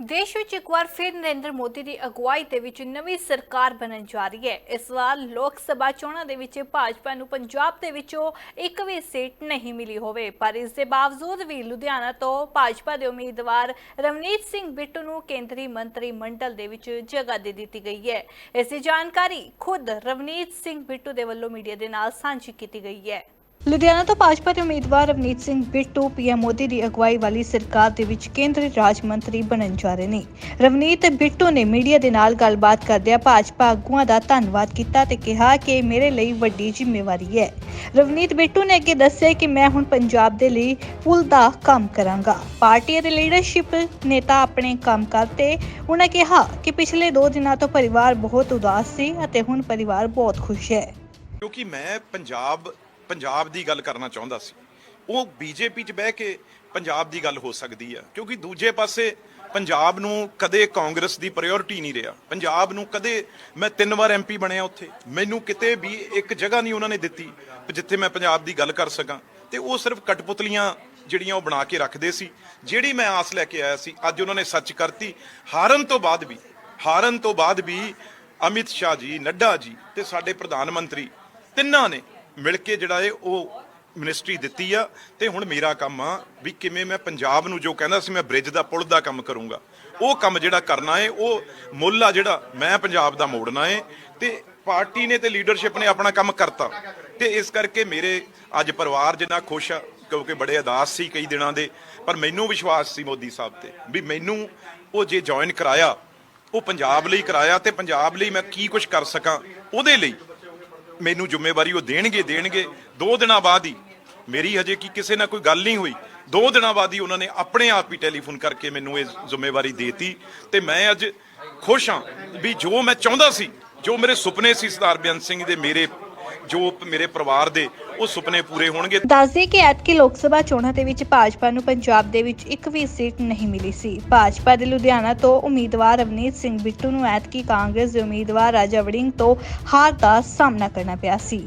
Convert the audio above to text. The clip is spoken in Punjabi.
ਦੇਸ਼ ਵਿੱਚ ਇੱਕ ਵਾਰ ਫਿਰ ਨਰਿੰਦਰ ਮੋਦੀ ਦੀ ਅਗਵਾਈ ਦੇ ਵਿੱਚ ਨਵੀਂ ਸਰਕਾਰ ਬਣਨ ਜਾ ਰਹੀ ਹੈ। ਇਸ ਵਾਰ ਲੋਕ ਸਭਾ ਚੋਣਾਂ ਦੇ ਵਿੱਚ ਭਾਜਪਾ ਨੂੰ ਪੰਜਾਬ ਦੇ ਵਿੱਚੋਂ ਇੱਕ ਵੀ ਸੀਟ ਨਹੀਂ ਮਿਲੀ ਹੋਵੇ। ਪਰ ਇਸ ਦੇ ਬਾਵਜੂਦ ਵੀ ਲੁਧਿਆਣਾ ਤੋਂ ਭਾਜਪਾ ਦੇ ਉਮੀਦਵਾਰ ਰਵਨੀਤ ਸਿੰਘ ਬਿੱਟੂ ਨੂੰ ਕੇਂਦਰੀ ਮੰਤਰੀ ਮੰਡਲ ਦੇ ਵਿੱਚ ਜਗ੍ਹਾ ਦੇ ਦਿੱਤੀ ਗਈ ਹੈ। ਇਸ ਦੀ ਜਾਣਕਾਰੀ ਖੁਦ ਰਵਨੀਤ ਸਿੰਘ ਬਿੱਟੂ ਦੇ ਵੱਲੋਂ ਮੀਡੀਆ ਦੇ ਨਾਲ ਸਾਂਝੀ ਕੀਤੀ ਗਈ ਹੈ। ਲੁਧਿਆਣਾ ਤੋਂ ਭਾਜਪਾ ਦੇ ਉਮੀਦਵਾਰ ਰਵਨੀਤ ਸਿੰਘ ਬਿੱਟੂ, ਪੀਐਮ ਮੋਦੀ ਦੀ ਅਗਵਾਈ ਵਾਲੀ ਸਰਕਾਰ ਦੇ ਵਿੱਚ ਕੇਂਦਰੀ ਰਾਜ ਮੰਤਰੀ ਬਣਨ ਜਾ ਰਹੇ ਨੇ। ਰਵਨੀਤ ਬਿੱਟੂ ਨੇ ਮੀਡੀਆ ਦੇ ਨਾਲ ਗੱਲਬਾਤ ਕਰਦਿਆਂ ਭਾਜਪਾ ਆਗੂਆਂ ਦਾ ਧੰਨਵਾਦ ਕੀਤਾ ਤੇ ਕਿਹਾ ਕਿ ਇਹ ਮੇਰੇ ਲਈ ਵੱਡੀ ਜ਼ਿੰਮੇਵਾਰੀ ਹੈ। ਰਵਨੀਤ ਬਿੱਟੂ ਨੇ ਅੱਗੇ ਦੱਸਿਆ ਕਿ ਮੈਂ ਹੁਣ ਪੰਜਾਬ ਦੇ ਲਈ ਪੁਲ ਦਾ ਕੰਮ ਕਰਾਂਗਾ। ਪਾਰਟੀ ਅਤੇ ਲੀਡਰਸ਼ਿਪ ਨੇਤਾ ਆਪਣੇ ਕੰਮ ਕਰਤੇ। ਉਹਨਾਂ ਕਿਹਾ ਕਿ ਪਿਛਲੇ 2 ਦਿਨਾਂ ਤੋਂ ਪਰਿਵਾਰ ਬਹੁਤ ਉਦਾਸ ਸੀ ਅਤੇ ਹੁਣ ਪਰਿਵਾਰ ਬਹੁਤ ਖੁਸ਼ ਹੈ। ਕਿਉਂਕਿ ਮੈਂ ਪੰਜਾਬ ਪੰਜਾਬ ਦੀ ਗੱਲ ਕਰਨਾ ਚਾਹੁੰਦਾ ਸੀ। ਉਹ ਬੀਜੇਪੀ 'ਚ ਬਹਿ ਕੇ ਪੰਜਾਬ ਦੀ ਗੱਲ ਹੋ ਸਕਦੀ ਆ, ਕਿਉਂਕਿ ਦੂਜੇ ਪਾਸੇ ਪੰਜਾਬ ਨੂੰ ਕਦੇ ਕਾਂਗਰਸ ਦੀ ਪ੍ਰਾਇੋਰਟੀ ਨਹੀਂ ਰਿਹਾ। ਪੰਜਾਬ ਨੂੰ ਕਦੇ ਮੈਂ ਤਿੰਨ ਵਾਰ ਐਮਪੀ ਬਣਿਆ ਉੱਥੇ। ਮੈਨੂੰ ਕਿਤੇ ਵੀ ਇੱਕ ਜਗ੍ਹਾ ਨਹੀਂ ਉਹਨਾਂ ਨੇ ਦਿੱਤੀ ਜਿੱਥੇ ਮੈਂ ਪੰਜਾਬ ਦੀ ਗੱਲ ਕਰ ਸਕਾਂ। ਤੇ ਉਹ ਸਿਰਫ ਕਟਪੁਤਲੀਆਂ ਜਿਹੜੀਆਂ ਉਹ ਬਣਾ ਕੇ ਰੱਖਦੇ ਸੀ। ਜਿਹੜੀ ਮੈਂ ਆਸ ਲੈ ਕੇ ਆਇਆ ਸੀ, ਅੱਜ ਉਹਨਾਂ ਨੇ ਸੱਚ ਕਰਤੀ। ਹਾਰਨ ਤੋਂ ਬਾਅਦ ਵੀ, ਹਾਰਨ ਤੋਂ ਬਾਅਦ ਵੀ ਅਮਿਤ ਸ਼ਾਹ ਜੀ, ਨੱਡਾ ਜੀ ਤੇ ਸਾਡੇ ਪ੍ਰਧਾਨ ਮੰਤਰੀ ਤਿੰਨਾਂ ਨੇ ਮਿਲ ਕੇ ਜਿਹੜਾ ਇਹ ਉਹ ਮਿਨਿਸਟਰੀ ਦਿੱਤੀ ਆ ਤੇ ਹੁਣ ਮੇਰਾ ਕੰਮ ਆ ਵੀ ਕਿਵੇਂ ਮੈਂ ਪੰਜਾਬ ਨੂੰ ਜੋ ਕਹਿੰਦਾ ਸੀ ਮੈਂ ਬ੍ਰਿਜ ਦਾ ਪੁਲ ਦਾ ਕੰਮ ਕਰੂੰਗਾ। ਉਹ ਕੰਮ ਜਿਹੜਾ ਕਰਨਾ ਏ, ਉਹ ਮੁੱਲ ਆ ਜਿਹੜਾ ਮੈਂ ਪੰਜਾਬ ਦਾ ਮੋੜਨਾ ਏ ਤੇ ਪਾਰਟੀ ਨੇ ਤੇ ਲੀਡਰਸ਼ਿਪ ਨੇ ਆਪਣਾ ਕੰਮ ਕਰਤਾ ਤੇ ਇਸ ਕਰਕੇ ਮੇਰੇ ਅੱਜ ਪਰਿਵਾਰ ਜਿੰਨਾ ਖੁਸ਼ ਆ, ਕਿਉਂਕਿ ਬੜੇ ਅਦਾਸ ਸੀ ਕਈ ਦਿਨਾਂ ਦੇ, ਪਰ ਮੈਨੂੰ ਵਿਸ਼ਵਾਸ ਸੀ ਮੋਦੀ ਸਾਹਿਬ ਤੇ ਵੀ ਮੈਨੂੰ ਉਹ ਜੇ ਜੁਆਇਨ ਕਰਾਇਆ, ਉਹ ਪੰਜਾਬ ਲਈ ਕਰਾਇਆ ਤੇ ਪੰਜਾਬ ਲਈ ਮੈਂ ਕੀ ਕੁਝ ਕਰ ਸਕਾਂ, ਉਹਦੇ ਲਈ ਮੈਨੂੰ ਜ਼ਿੰਮੇਵਾਰੀ ਉਹ ਦੇਣਗੇ ਦੇਣਗੇ। ਦੋ ਦਿਨਾਂ ਬਾਅਦ ਹੀ, ਮੇਰੀ ਹਜੇ ਕੀ ਕਿਸੇ ਨਾਲ ਕੋਈ ਗੱਲ ਨਹੀਂ ਹੋਈ। ਦੋ ਦਿਨਾਂ ਬਾਅਦ ਹੀ ਉਹਨਾਂ ਨੇ ਆਪਣੇ ਆਪ ਹੀ ਟੈਲੀਫੋਨ ਕਰਕੇ ਮੈਨੂੰ ਇਹ ਜ਼ਿੰਮੇਵਾਰੀ ਦੇਤੀ ਤੇ ਮੈਂ ਅੱਜ ਖੁਸ਼ ਹਾਂ ਵੀ ਜੋ ਮੈਂ ਚਾਹੁੰਦਾ ਸੀ, ਜੋ ਮੇਰੇ ਸੁਪਨੇ ਸੀ ਸਰਦਾਰ ਬੇਅੰਤ ਸਿੰਘ ਦੇ ਮੇਰੇ ਜੋ ਮੇਰੇ ਪਰਿਵਾਰ ਦੇ ਉਹ ਸੁਪਨੇ ਪੂਰੇ ਹੋਣਗੇ। ਦੱਸਦੇ ਕਿ ਐਤਕੀ ਲੋਕ ਸਭਾ ਚੋਣਾਂ ਦੇ ਵਿੱਚ ਭਾਜਪਾ ਨੂੰ ਪੰਜਾਬ ਦੇ ਵਿੱਚ ਇੱਕ ਵੀ ਸੀਟ ਨਹੀਂ ਮਿਲੀ ਸੀ। ਭਾਜਪਾ ਦੇ ਲੁਧਿਆਣਾ ਤੋਂ ਉਮੀਦਵਾਰ ਰਵਨੀਤ ਸਿੰਘ ਬਿੱਟੂ ਨੂੰ ਐਤਕੀ ਕਾਂਗਰਸ ਦੇ ਉਮੀਦਵਾਰ ਰਾਜਾ ਵੜਿੰਗ ਤੋਂ ਹਾਰ ਦਾ ਸਾਹਮਣਾ ਕਰਨਾ ਪਿਆ ਸੀ।